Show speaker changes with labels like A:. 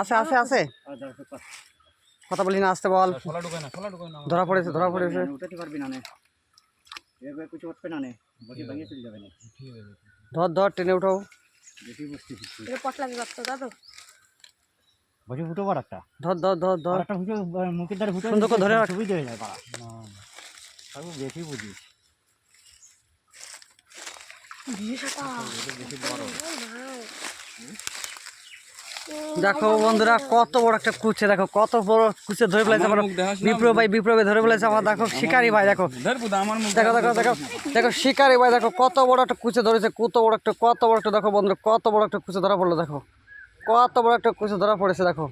A: আছে আছে আছে। কথা বলি না আসতে বল। ধরা পড়েছে ধরা পড়েছে।
B: উঠাতে পারবি না কিছু উঠবে না নে। বসে ভেঙে চলে যাবে না।
C: ঠিক আছে
A: ধর ধর টেনে উঠাও।
B: বসে ফুটো বার একটা।
A: ধর ধর ধর ধর।
B: একটা ফুটো মুখের দ্বারা ফুটো
A: সুন্দর করে ধরে রাখ।
B: সুবিধা হয়ে যায় পাড়া বেশি বুঝিস।
A: দেখো বন্ধুরা কত বড় একটা কুচে দেখো কত বড় কুচে ধরে ফেলেছে আমার বিপ্লব ভাই বিপ্লব ভাই ধরে ফেলেছে আমার দেখো শিকারি ভাই দেখো। দেখো দেখো দেখো দেখো শিকারি ভাই দেখো কত বড় একটা কুচে ধরেছে কত বড় একটা কত বড় একটা দেখো বন্ধুরা কত বড় একটা কুচে ধরা পড়ল দেখো। কত বড় একটা কুচে ধরা পড়েছে দেখো।